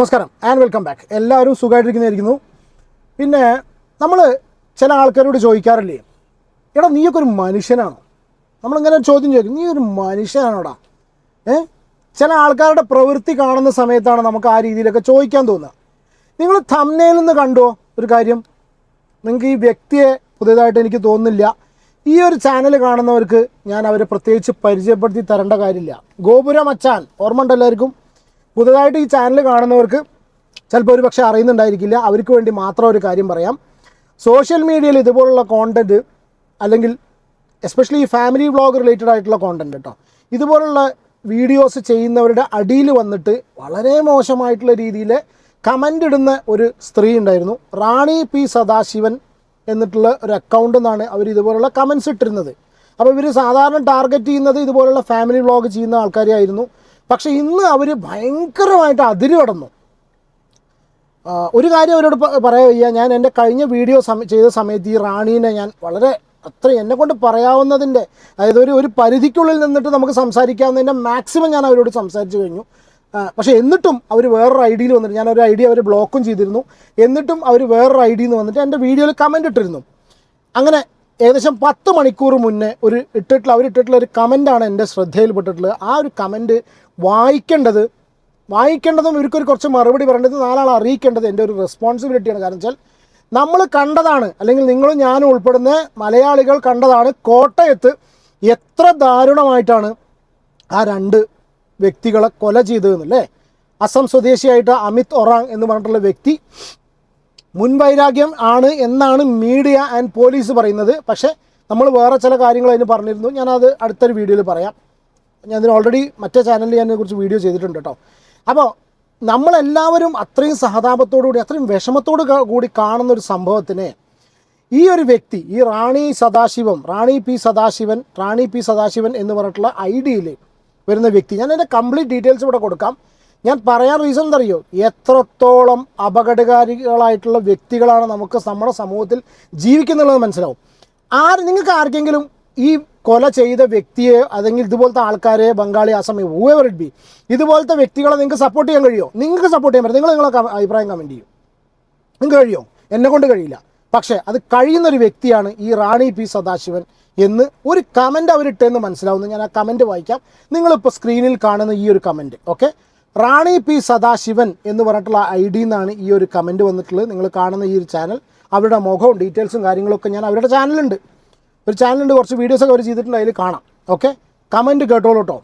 നമസ്കാരം and welcome back എല്ലാവരും സുഖമായിട്ടിരിക്കുന്നതായിരിക്കുന്നു. പിന്നെ നമ്മൾ ചില ആൾക്കാരോട് ചോദിക്കാറില്ലേ എടാ നീയൊക്കെ ഒരു മനുഷ്യനാണോ? നമ്മളിങ്ങനെ ഒരു ചോദ്യം ചോദിക്കും നീ ഒരു മനുഷ്യനാണോടാ? ഏ? ചില ആൾക്കാരുടെ പ്രവൃത്തി കാണുന്ന സമയത്താണ് നമുക്ക് ആ രീതിയിലൊക്കെ ചോദിക്കാൻ തോന്നുക. നിങ്ങൾ തമ്മനയിൽ നിന്ന് കണ്ടോ ഒരു കാര്യം? നിങ്ങൾക്ക് ഈ വ്യക്തിയെ പുതിയതായിട്ട് എനിക്ക് തോന്നുന്നില്ല. ഈ ഒരു ചാനൽ കാണുന്നവർക്ക് ഞാൻ അവരെ പ്രത്യേകിച്ച് പരിചയപ്പെടുത്തി തരേണ്ട കാര്യമില്ല. ഗോപുരം അച്ചാൻ ഓർമ്മ ഉണ്ട് എല്ലാവർക്കും? പുതുതായിട്ട് ഈ ചാനൽ കാണുന്നവർക്ക് ചിലപ്പോൾ ഒരു പക്ഷേ അറിയുന്നുണ്ടായിരിക്കില്ല. അവർക്ക് വേണ്ടി മാത്രം ഒരു കാര്യം പറയാം. സോഷ്യൽ മീഡിയയിൽ ഇതുപോലുള്ള കോണ്ടന്റ് അല്ലെങ്കിൽ എസ്പെഷ്യലി ഈ ഫാമിലി വ്ളോഗ് റിലേറ്റഡ് ആയിട്ടുള്ള കോണ്ടന്റ് കേട്ടോ ഇതുപോലുള്ള വീഡിയോസ് ചെയ്യുന്നവരുടെ അടിയിൽ വന്നിട്ട് വളരെ മോശമായിട്ടുള്ള രീതിയിൽ കമന്റ് ഇടുന്ന ഒരു സ്ത്രീ ഉണ്ടായിരുന്നു. റാണി പി സദാശിവൻ എന്നിട്ടുള്ള ഒരു അക്കൗണ്ട് നിന്നാണ് അവർ ഇതുപോലുള്ള കമൻസ് ഇട്ടിരുന്നത്. അപ്പോൾ ഇവർ സാധാരണ ടാർഗറ്റ് ചെയ്യുന്നത് ഇതുപോലുള്ള ഫാമിലി വ്ളോഗ് ചെയ്യുന്ന ആൾക്കാരെയായിരുന്നു പക്ഷേ ഇന്ന് അവർ ഭയങ്കരമായിട്ട് അതിര് കടന്നു. ഒരു കാര്യം അവരോട് പറയുക ഞാൻ എന്റെ കഴിഞ്ഞ വീഡിയോ സമ ചെയ്ത സമയത്ത് ഈ റാണീനെ ഞാൻ വളരെ അത്ര എന്നെ കൊണ്ട് പറയാവുന്നതിന്റെ അതായത് ഒരു ഒരു പരിധിക്കുള്ളിൽ നിന്നിട്ട് നമുക്ക് സംസാരിക്കാവുന്നതിന്റെ മാക്സിമം ഞാൻ അവരോട് സംസാരിച്ചു കഴിഞ്ഞു. പക്ഷേ എന്നിട്ടും അവർ വേറൊരു ഐ ഡിയിൽ വന്നിട്ട് ഞാൻ ഒരു ഐ ഡി അവർ ബ്ലോക്കും ചെയ്തിരുന്നു. എന്നിട്ടും അവർ വേറൊരു ഐ ഡിയിൽ നിന്ന് വന്നിട്ട് എന്റെ വീഡിയോയിൽ കമന്റ് ഇട്ടിരുന്നു. അങ്ങനെ ഏകദേശം പത്ത് മണിക്കൂർ മുന്നേ ഒരു ഇട്ടിട്ടുള്ള അവർ ഇട്ടിട്ടുള്ള ഒരു കമന്റാണ് എന്റെ ശ്രദ്ധയിൽപ്പെട്ടിട്ടുള്ളത്. ആ ഒരു കമന്റ് വായിക്കേണ്ടത് വായിക്കേണ്ടതും ഇവർക്കൊരു കുറച്ച് മറുപടി പറയേണ്ടത് നാലാൾ അറിയിക്കേണ്ടത് എന്റെ ഒരു റെസ്പോൺസിബിലിറ്റിയാണ് കാരണം വെച്ചാൽ നമ്മൾ കണ്ടതാണ് അല്ലെങ്കിൽ നിങ്ങളും ഞാനും ഉൾപ്പെടുന്ന മലയാളികൾ കണ്ടതാണ് കോട്ടയത്ത് എത്ര ദാരുണമായിട്ടാണ് ആ രണ്ട് വ്യക്തികളെ കൊല ചെയ്തതെന്നല്ലേ? അസം സ്വദേശിയായിട്ട് അമിത് ഒറാങ് എന്ന് പറഞ്ഞിട്ടുള്ള വ്യക്തി മുൻവൈരാഗ്യം ആണ് എന്നാണ് മീഡിയ ആൻഡ് പോലീസ് പറയുന്നത്. പക്ഷേ നമ്മൾ വേറെ ചില കാര്യങ്ങൾ അതിന് പറഞ്ഞിരുന്നു. ഞാനത് അടുത്തൊരു വീഡിയോയിൽ പറയാം. ഞാൻ ഇതിന് ഓൾറെഡി മറ്റേ ചാനലിൽ ഞാൻ ഇതിനെക്കുറിച്ച് വീഡിയോ ചെയ്തിട്ടുണ്ട് കേട്ടോ അപ്പോൾ നമ്മളെല്ലാവരും അത്രയും സഹതാപത്തോടു കൂടി അത്രയും വിഷമത്തോടു കൂടി കാണുന്ന ഒരു സംഭവത്തിനെ ഈ ഒരു വ്യക്തി ഈ റാണി സദാശിവം റാണി പി സദാശിവൻ റാണി പി സദാശിവൻ എന്ന് പറഞ്ഞിട്ടുള്ള ഐ ഡിയിൽ വരുന്ന വ്യക്തി ഞാൻ എന്റെ കംപ്ലീറ്റ് ഡീറ്റെയിൽസ് ഇവിടെ കൊടുക്കാം. ഞാൻ പറയാൻ റീസൺ എന്തറിയോ? എത്രത്തോളം അപകടകാരികളായിട്ടുള്ള വ്യക്തികളാണ് നമുക്ക് നമ്മുടെ സമൂഹത്തിൽ ജീവിക്കുന്നുള്ളത് മനസ്സിലാവും. ആര് നിങ്ങൾക്ക് ആർക്കെങ്കിലും ഈ കൊല ചെയ്ത വ്യക്തിയെ അല്ലെങ്കിൽ ഇതുപോലത്തെ ആൾക്കാരെ Bengali Asami whoever it be ഇതുപോലത്തെ വ്യക്തികളെ നിങ്ങൾക്ക് സപ്പോർട്ട് ചെയ്യാൻ കഴിയുമോ? നിങ്ങൾക്ക് സപ്പോർട്ട് ചെയ്യാൻ പറ്റും. നിങ്ങൾ നിങ്ങളെ അഭിപ്രായം കമന്റ് ചെയ്യും. നിങ്ങൾക്ക് കഴിയുമോ? എന്നെ കൊണ്ട് കഴിയില്ല. പക്ഷേ അത് കഴിയുന്ന ഒരു വ്യക്തിയാണ് ഈ റാണി പി സദാശിവൻ എന്ന് ഒരു കമന്റ് അവരിട്ടെന്ന് മനസ്സിലാവുന്നു. ഞാൻ ആ കമന്റ് വായിക്കാം. നിങ്ങളിപ്പോൾ സ്ക്രീനിൽ കാണുന്ന ഈ ഒരു comment okay Rani P Sadasivan എന്ന് പറഞ്ഞിട്ടുള്ള ഐ ഡി എന്നാണ് ഈ ഒരു കമന്റ് വന്നിട്ടുള്ളത്. നിങ്ങൾ കാണുന്ന ഈ ഒരു ചാനൽ അവരുടെ മുഖവും ഡീറ്റെയിൽസും കാര്യങ്ങളൊക്കെ ഞാൻ അവരുടെ ചാനലുണ്ട് ഒരു ചാനലുണ്ട് കുറച്ച് വീഡിയോസൊക്കെ അവർ ചെയ്തിട്ടുണ്ട് അതിൽ കാണാം. ഓക്കെ കമന്റ് കേട്ടോളൂ കേട്ടോ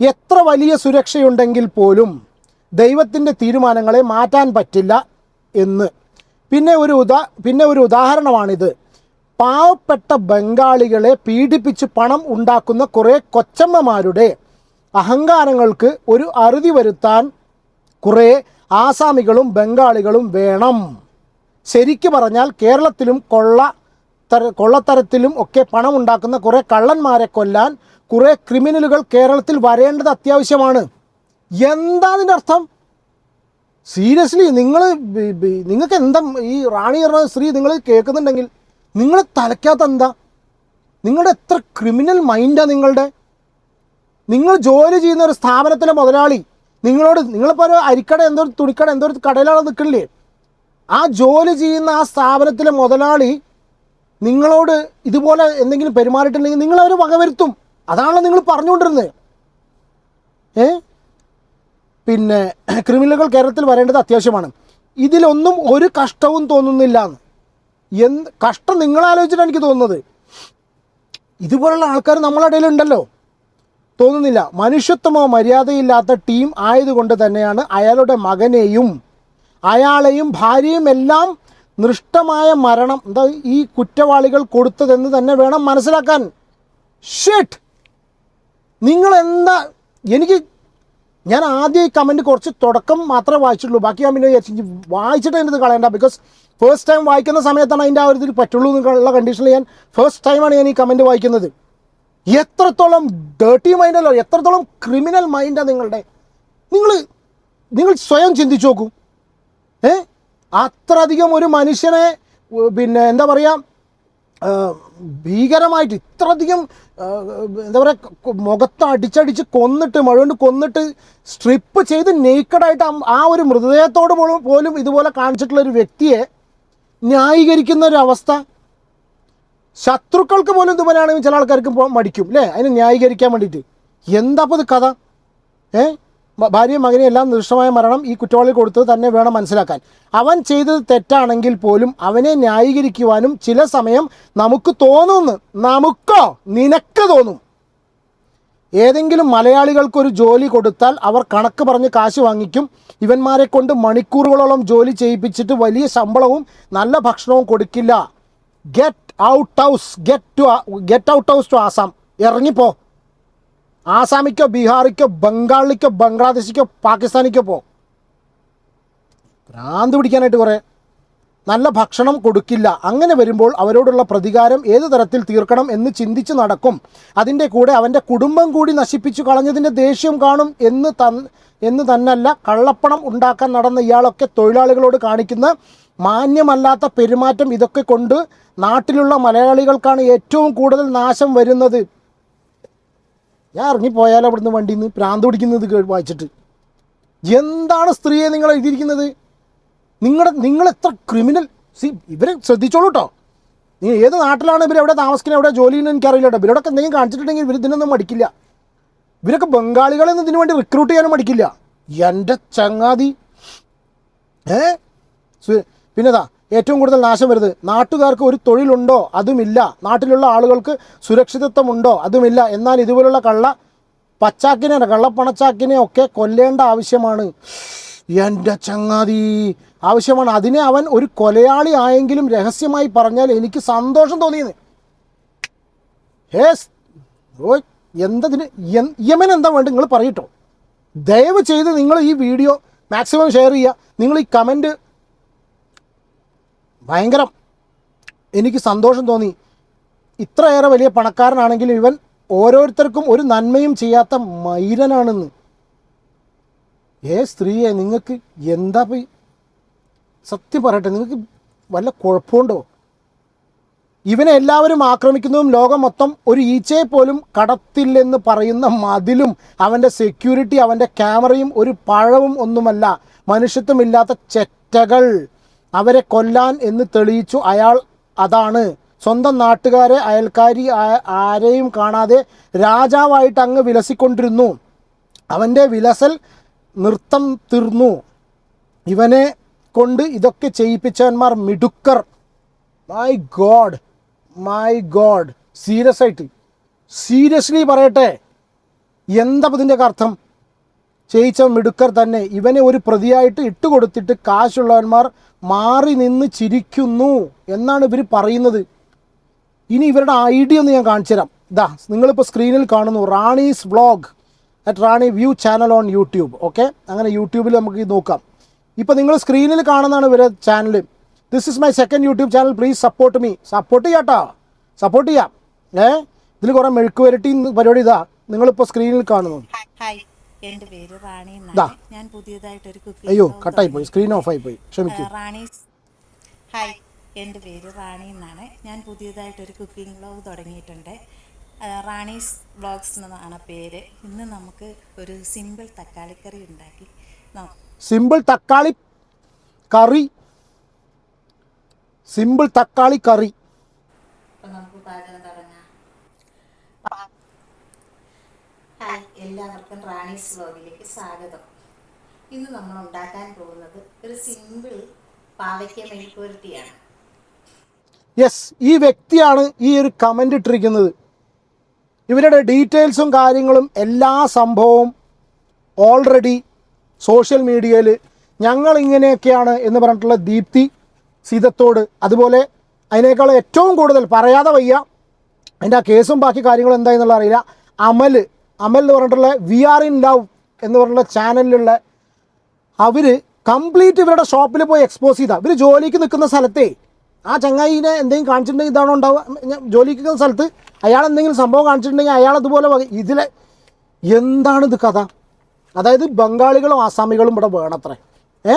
എത്ര വലിയ സുരക്ഷയുണ്ടെങ്കിൽ പോലും ദൈവത്തിന്റെ തീരുമാനങ്ങളെ മാറ്റാൻ പറ്റില്ല എന്ന്. പിന്നെ ഒരു ഉദാ പിന്നെ ഒരു ഉദാഹരണമാണിത്. പാവപ്പെട്ട ബംഗാളികളെ പീഡിപ്പിച്ച് പണം ഉണ്ടാക്കുന്ന കുറേ കൊച്ചമ്മമാരുടെ അഹങ്കാരങ്ങൾക്ക് ഒരു അറുതി വരുത്താൻ കുറേ ആസാമികളും ബംഗാളികളും വേണം. ശരിക്കു പറഞ്ഞാൽ കേരളത്തിലും കൊള്ള തര കൊള്ളത്തരത്തിലും ഒക്കെ പണം ഉണ്ടാക്കുന്ന കുറേ കള്ളന്മാരെ കൊല്ലാൻ കുറേ ക്രിമിനലുകൾ കേരളത്തിൽ വരേണ്ടത് അത്യാവശ്യമാണ്. എന്താ അതിന്റെ അർത്ഥം? സീരിയസ്ലി നിങ്ങൾ നിങ്ങൾക്ക് എന്താ ഈ റാണി പറഞ്ഞ സ്ത്രീ നിങ്ങൾ കേൾക്കുന്നുണ്ടെങ്കിൽ നിങ്ങൾ തലയ്ക്കാത്ത എന്താ? നിങ്ങളുടെ എത്ര ക്രിമിനൽ മൈൻഡാണ് നിങ്ങളുടെ? നിങ്ങൾ ജോലി ചെയ്യുന്ന ഒരു സ്ഥാപനത്തിലെ മുതലാളി നിങ്ങളോട് നിങ്ങളിപ്പോൾ ഒരു അരിക്കട എന്തോ ഒരു തുണിക്കട എന്തോ ഒരു കടയിലാണ് നിൽക്കണില്ലേ? ആ ജോലി ചെയ്യുന്ന ആ സ്ഥാപനത്തിലെ മുതലാളി നിങ്ങളോട് ഇതുപോലെ എന്തെങ്കിലും പെരുമാറിയിട്ടുണ്ടെങ്കിൽ നിങ്ങൾ അവരെ വകവരുത്തും. അതാണല്ലോ നിങ്ങൾ പറഞ്ഞുകൊണ്ടിരുന്നത്. ഏ? പിന്നെ ക്രിമിനലുകൾ കേരളത്തിൽ വരേണ്ടത് അത്യാവശ്യമാണ്. ഇതിലൊന്നും ഒരു കഷ്ടവും തോന്നുന്നില്ല എന്ന്. എന്ത് കഷ്ടം നിങ്ങളാലോചിച്ചിട്ടാണ് എനിക്ക് തോന്നുന്നത്. ഇതുപോലുള്ള ആൾക്കാർ നമ്മളെ ഇടയിലുണ്ടല്ലോ. തോന്നുന്നില്ല. മനുഷ്യത്വമോ മര്യാദയില്ലാത്ത ടീം ആയതുകൊണ്ട് തന്നെയാണ് അയാളുടെ മകനെയും അയാളെയും ഭാര്യയും എല്ലാം നൃഷ്ടമായ മരണം എന്താ ഈ കുറ്റവാളികൾ കൊടുത്തതെന്ന് തന്നെ വേണം മനസ്സിലാക്കാൻ. ഷെട്ട് നിങ്ങൾ എന്താ എനിക്ക് ഞാൻ ആദ്യം ഈ കമന്റ് കുറച്ച് തുടക്കം മാത്രമേ വായിച്ചിട്ടുള്ളൂ. ബാക്കി ഞാൻ പിന്നെ വിചാരിച്ചു, വായിച്ചിട്ട് ഇത് കളയണ്ട. ബിക്കോസ് ഫസ്റ്റ് ടൈം വായിക്കുന്ന സമയത്താണ് അതിന്റെ ആ ഒരു ഇതിൽ പറ്റുള്ളൂ എന്നുള്ള കണ്ടീഷനിൽ ഞാൻ ഫസ്റ്റ് ടൈമാണ് ഞാൻ ഈ കമന്റ് വായിക്കുന്നത്. എത്രത്തോളം ഡേർട്ടി മൈൻഡല്ലോ എത്രത്തോളം ക്രിമിനൽ മൈൻഡാണ് നിങ്ങളുടെ? നിങ്ങൾ നിങ്ങൾ സ്വയം ചിന്തിച്ചു നോക്കൂ. ഏ? അത്രയധികം ഒരു മനുഷ്യനെ പിന്നെ എന്താ പറയുക ഭീകരമായിട്ട് ഇത്രയധികം എന്താ പറയുക മുഖത്ത് അടിച്ചടിച്ച് കൊന്നിട്ട് മഴകൊണ്ട് കൊന്നിട്ട് സ്ട്രിപ്പ് ചെയ്ത് നേക്കഡായിട്ട് ആ ഒരു മൃതദേഹത്തോട് പോലും പോലും ഇതുപോലെ കാണിച്ചിട്ടുള്ള ഒരു വ്യക്തിയെ ന്യായീകരിക്കുന്ന ഒരു അവസ്ഥ. ശത്രുക്കൾക്ക് പോലും ഇതുപോലെയാണെങ്കിൽ ചില ആൾക്കാർക്ക് മടിക്കും അല്ലേ അതിനെ ന്യായീകരിക്കാൻ വേണ്ടിയിട്ട്. എന്താ അപ്പോൾ ഇത് കഥ? ഏ? ഭാര്യയും മകനെയും എല്ലാം നിർഷ്ടമായ മരണം ഈ കുറ്റവാളി കൊടുത്തത് തന്നെ വേണം മനസ്സിലാക്കാൻ. അവൻ ചെയ്തത് തെറ്റാണെങ്കിൽ പോലും അവനെ ന്യായീകരിക്കുവാനും ചില സമയം നമുക്ക് തോന്നുന്നു. നമുക്കോ? നിനക്ക് തോന്നും. ഏതെങ്കിലും മലയാളികൾക്കൊരു ജോലി കൊടുത്താൽ അവർ കണക്ക് പറഞ്ഞ് കാശ് വാങ്ങിക്കും. ഇവന്മാരെ കൊണ്ട് മണിക്കൂറുകളോളം ജോലി ചെയ്യിപ്പിച്ചിട്ട് വലിയ ശമ്പളവും നല്ല ഭക്ഷണവും കൊടുക്കില്ല. Get out house get to get out house to Assam ഇറങ്ങിപ്പോ. ആസാമിക്കോ ബീഹാറിക്കോ ബംഗാളിക്കോ ബംഗ്ലാദേശിക്കോ പാകിസ്ഥാനിക്കോ പോ. ഭ്രാന്ത് പിടിക്കാനായിട്ട് കുറേ. നല്ല ഭക്ഷണം കൊടുക്കില്ല. അങ്ങനെ വരുമ്പോൾ അവരോടുള്ള പ്രതികാരം ഏത് തരത്തിൽ തീർക്കണം എന്ന് ചിന്തിച്ച് നടക്കും. അതിന്റെ കൂടെ അവന്റെ കുടുംബം കൂടി നശിപ്പിച്ചു കളഞ്ഞതിന്റെ ദേഷ്യം കാണും എന്ന് തൻ എന്ന് തന്നല്ല കള്ളപ്പണം ഉണ്ടാക്കാൻ നടന്ന ഇയാളൊക്കെ തൊഴിലാളികളോട് കാണിക്കുന്ന മാന്യമല്ലാത്ത പെരുമാറ്റം ഇതൊക്കെ കൊണ്ട് നാട്ടിലുള്ള മലയാളികൾക്കാണ് ഏറ്റവും കൂടുതൽ നാശം വരുന്നത്. ഞാൻ ഇറങ്ങിപ്പോയാലോ അവിടുന്ന് വണ്ടിയിൽ നിന്ന് പ്രാന്ത് പിടിക്കുന്നത് വായിച്ചിട്ട്. എന്താണ് സ്ത്രീയെ നിങ്ങൾ എഴുതിയിരിക്കുന്നത്? നിങ്ങളുടെ നിങ്ങൾ എത്ര ക്രിമിനൽ? സി ഇവരെ ശ്രദ്ധിച്ചോളൂ കേട്ടോ നീ ഏത് നാട്ടിലാണ് ഇവർ എവിടെ താമസിക്കുന്നത്? എവിടെ ജോലി ചെയ്യുന്നത് എനിക്കറിയില്ല കേട്ടോ ഇവരോടൊക്കെ എന്തെങ്കിലും കാണിച്ചിട്ടുണ്ടെങ്കിൽ ഇവർ ഇതിനൊന്നും മടിക്കില്ല. ഇവരൊക്കെ ബംഗാളികളെ ഇതിനു വേണ്ടി റിക്രൂട്ട് ചെയ്യാനും മടിക്കില്ല. എന്റെ ചങ്ങാതി. ഏ? പിന്നെതാ ഏറ്റവും കൂടുതൽ നാശം വരുന്നത് നാട്ടുകാർക്ക് ഒരു തൊഴിലുണ്ടോ? അതുമില്ല. നാട്ടിലുള്ള ആളുകൾക്ക് സുരക്ഷിതത്വമുണ്ടോ? അതുമില്ല. എന്നാൽ ഇതുപോലുള്ള കള്ള പച്ചാക്കിനെ കള്ളപ്പണച്ചാക്കിനെ ഒക്കെ കൊല്ലേണ്ട ആവശ്യമാണ്. എന്റെ ചങ്ങാതി. ആവശ്യമാണ്. അതിനെ അവൻ ഒരു കൊലയാളി ആയെങ്കിലും രഹസ്യമായി പറഞ്ഞാൽ എനിക്ക് സന്തോഷം തോന്നിയെന്ന്. ഹേസ് ഓ എന്തതിന് യമൻ എന്താ വേണ്ട നിങ്ങൾ പറയട്ടോ. ദയവ് ചെയ്ത് നിങ്ങൾ ഈ വീഡിയോ മാക്സിമം ഷെയർ ചെയ്യുക. നിങ്ങൾ ഈ കമന്റ് ഭയങ്കരം. എനിക്ക് സന്തോഷം തോന്നി. ഇത്രയേറെ വലിയ പണക്കാരനാണെങ്കിലും ഇവൻ ഓരോരുത്തർക്കും ഒരു നന്മയും ചെയ്യാത്ത മൈരനാണെന്ന്. ഏ സ്ത്രീയെ നിങ്ങൾക്ക് എന്താ പോയി സത്യം പറയട്ടെ നിങ്ങൾക്ക് വല്ല കുഴപ്പമുണ്ടോ? ഇവനെ എല്ലാവരും ആക്രമിക്കുന്നതും ലോകം മൊത്തം ഒരു ഈച്ചയെ പോലും കടത്തില്ലെന്ന് പറയുന്ന മതിലും അവന്റെ സെക്യൂരിറ്റി അവന്റെ ക്യാമറയും ഒരു പഴവും ഒന്നുമല്ല. മനുഷ്യത്വമില്ലാത്ത ചെറ്റകൾ. അവരെ കൊല്ലാൻ എന്ന് തെളിയിച്ചു. അയാൾ അതാണ്. സ്വന്തം നാട്ടുകാരെ അയൽക്കാരി ആരെയും കാണാതെ രാജാവായിട്ട് അങ്ങ് വിലസിക്കൊണ്ടിരുന്നു. അവന്റെ വിലസൽ നൃത്തം തീർന്നു. ഇവനെ കൊണ്ട് ഇതൊക്കെ ചെയ്യിപ്പിച്ചവന്മാർ മിടുക്കർ. My god my god serious ആയിട്ട്. സീരിയസ്ലി പറയട്ടെ. എന്താ ഇതിന്റെയൊക്കെ അർത്ഥം? ചെയ്യിച്ച മിടുക്കർ തന്നെ ഇവനെ ഒരു പ്രതിയായിട്ട് ഇട്ടുകൊടുത്തിട്ട് കാശുള്ളവന്മാർ മാറി നിന്ന് ചിരിക്കുന്നു എന്നാണ് ഇവർ പറയുന്നത്. ഇനി ഇവരുടെ ഐഡിയ ഒന്ന് ഞാൻ കാണിച്ചു തരാം. ഇതാ നിങ്ങളിപ്പോൾ സ്ക്രീനിൽ കാണുന്നു Rani's vlog at Rani view channel on YouTube okay? അങ്ങനെ യൂട്യൂബിൽ നമുക്ക് നോക്കാം. ഇപ്പോൾ നിങ്ങൾ സ്ക്രീനിൽ കാണുന്നതാണ് ഇവരെ channel this is my second YouTube channel please support me support ചെയ്യാട്ടോ സപ്പോർട്ട് ചെയ്യാം. ഏ? ഇതിൽ കുറേ മെഴുക്ക് വരട്ടി പരിപാടി ഇതാ. നിങ്ങളിപ്പോൾ സ്ക്രീനിൽ കാണുന്നു. എന്റെ പേര് റാണി എന്നാണ്. ഞാൻ പുതിയതായിട്ട് ഒരു കുക്കിംഗ് അയ്യോ കട്ടായി പോയി. സ്ക്രീൻ ഓഫ് ആയി പോയി. ക്ഷമിക്കൂ. റാണി ഹായ്. എന്റെ പേര് റാണി എന്നാണ്. ഞാൻ പുതിയതായിട്ട് ഒരു കുക്കിംഗ് വ്ലോഗ് തുടങ്ങിയിട്ടുണ്ട്. റാണീസ് ബ്ലോഗ്സ് എന്നാണ് പേര്. ഇന്ന് നമുക്ക് ഒരു സിമ്പിൾ തക്കാളി കറി ഉണ്ടാക്കി സിമ്പിൾ തക്കാളി കറി. സിമ്പിൾ തക്കാളി കറി. നമുക്ക് പാചകം തുടങ്ങാം ഹായ് എല്ലാവർക്കും റാണീസ് വ്ലോഗിലേക്ക് സ്വാഗതം. ഇന്ന് നമ്മൾ ഉണ്ടാക്കാൻ പോകുന്നത് ഒരു സിമ്പിൾ പാവയ്ക്ക മെഴുക്കുവരട്ടിയാണ്. യെസ് ഈ വ്യക്തിയാണ് ഈ ഒരു കമന്റ് ഇട്ടിരിക്കുന്നത്. ഇവരുടെ ഡീറ്റെയിൽസും കാര്യങ്ങളും എല്ലാ സംഭവവും ഓൾറെഡി സോഷ്യൽ മീഡിയയിൽ ഞങ്ങൾ ഇങ്ങനെയൊക്കെയാണ് എന്ന് പറഞ്ഞിട്ടുള്ള ദീപ്തി സീതത്തോട്. അതുപോലെ അതിനേക്കാൾ ഏറ്റവും കൂടുതൽ പറയാതെ വയ്യ. അതിന്റെ ആ കേസും ബാക്കി കാര്യങ്ങളും എന്തായെന്നുള്ള അറിയില്ല. അമൽ അമൽ എന്ന് പറഞ്ഞിട്ടുള്ള വി ആർ ഇൻ ലവ് എന്ന് പറഞ്ഞിട്ടുള്ള ചാനലിലുള്ള അവർ കംപ്ലീറ്റ് ഇവരുടെ ഷോപ്പിൽ പോയി എക്സ്പോസ് ചെയ്താൽ ഇവർ ജോലിക്ക് നിൽക്കുന്ന സ്ഥലത്തേ ആ ചങ്ങായിനെ എന്തെങ്കിലും കാണിച്ചിട്ടുണ്ടെങ്കിൽ ഇതാണോ ഉണ്ടാവുക? ജോലിക്ക് നിൽക്കുന്ന സ്ഥലത്ത് അയാൾ എന്തെങ്കിലും സംഭവം കാണിച്ചിട്ടുണ്ടെങ്കിൽ അയാൾ അതുപോലെ ഇതിലെ എന്താണ് ഇത് കഥ? അതായത് ബംഗാളികളും ആസാമികളും ഇവിടെ വേണത്രേ. ഏ?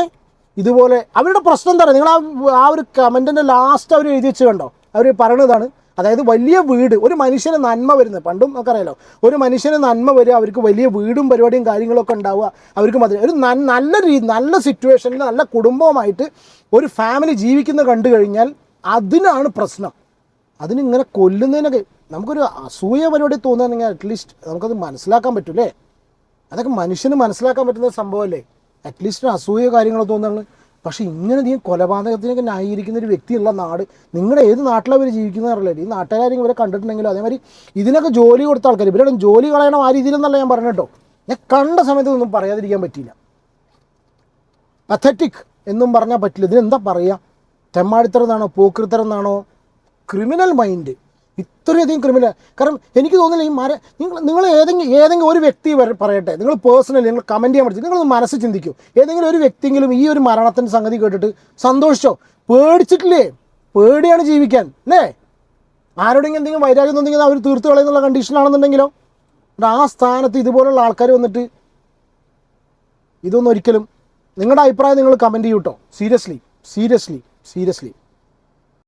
ഇതുപോലെ അവരുടെ പ്രശ്നം എന്താ പറയുക നിങ്ങൾ ആ ആ ഒരു കമന്റിന്റെ ലാസ്റ്റ് അവർ എഴുതി വെച്ച് കണ്ടോ? അവർ പറയണതാണ് അതായത് വലിയ വീട് ഒരു മനുഷ്യന് നന്മ വരുന്നത്. പണ്ടും നമുക്കറിയാലോ ഒരു മനുഷ്യന് നന്മ വരിക അവർക്ക് വലിയ വീടും പരിപാടിയും കാര്യങ്ങളൊക്കെ ഉണ്ടാവുക അവർക്ക് മതി. ഒരു നല്ല രീതി നല്ല സിറ്റുവേഷനിൽ നല്ല കുടുംബവുമായിട്ട് ഒരു ഫാമിലി ജീവിക്കുന്ന കണ്ടു കഴിഞ്ഞാൽ അതിനാണ് പ്രശ്നം. അതിനിങ്ങനെ കൊല്ലുന്നതിനൊക്കെ നമുക്കൊരു അസൂയ പരിപാടി തോന്നുകയാണെങ്കിൽ അറ്റ്ലീസ്റ്റ് നമുക്കത് മനസ്സിലാക്കാൻ പറ്റൂലേ അതൊക്കെ മനുഷ്യന് മനസ്സിലാക്കാൻ പറ്റുന്ന സംഭവമല്ലേ? അറ്റ്ലീസ്റ്റ് അസൂയ കാര്യങ്ങളോ തോന്നുന്നു പക്ഷേ ഇങ്ങനെ നീ കൊലപാതകത്തിനൊക്കെ ന്യായീകരിക്കുന്ന ഒരു വ്യക്തിയുള്ള നാട് നിങ്ങളുടെ ഏത് നാട്ടിലാണ് ഇവർ ജീവിക്കുന്നത് അറിയില്ല. ഈ നാട്ടുകാരും ഇവരെ കണ്ടിട്ടുണ്ടെങ്കിലും അതേമാതിരി ഇതിനൊക്കെ ജോലി കൊടുത്ത ആൾക്കാർ ഇവരുടെ ജോലി കളയണം ആ രീതിയിലെന്നല്ല ഞാൻ പറഞ്ഞു കേട്ടോ. ഞാൻ കണ്ട സമയത്ത് ഒന്നും പറയാതിരിക്കാൻ പറ്റിയില്ല. പത്തറ്റിക് എന്നും പറഞ്ഞാൽ പറ്റില്ല. ഇതിനെന്താ പറയുക തെമ്മാടിത്തരം എന്നാണോ പോക്കൃത്തരം എന്നാണോ? ക്രിമിനൽ മൈൻഡ് ഇത്രയധികം ക്രിമിനൽ കാരണം എനിക്ക് തോന്നുന്നില്ല ഈ മര നിങ്ങൾ നിങ്ങൾ ഏതെങ്കിലും ഏതെങ്കിലും ഒരു വ്യക്തി പറയട്ടെ. നിങ്ങൾ പേഴ്സണലി നിങ്ങൾ കമന്റ് ചെയ്യാൻ പറ്റും. നിങ്ങളൊന്ന് മനസ്സ് ചിന്തിക്കൂ. ഏതെങ്കിലും ഒരു വ്യക്തിയെങ്കിലും ഈ ഒരു മരണത്തിന്റെ സംഗതി കേട്ടിട്ട് സന്തോഷിച്ചോ? പേടിച്ചിട്ടില്ലേ? പേടിയാണ് ജീവിക്കാൻ അല്ലേ? ആരോടെങ്കിലും എന്തെങ്കിലും വൈരാഗ്യം ഉണ്ടെങ്കിൽ അവർ തീർത്ത് കളയുന്നുള്ള കണ്ടീഷനാണെന്നുണ്ടെങ്കിലോ ആ സ്ഥാനത്ത് ഇതുപോലുള്ള ആൾക്കാർ വന്നിട്ട് ഇതൊന്നും ഒരിക്കലും നിങ്ങളുടെ അഭിപ്രായം നിങ്ങൾ കമന്റ് ചെയ്യൂട്ടോ സീരിയസ്ലി സീരിയസ്ലി സീരിയസ്ലി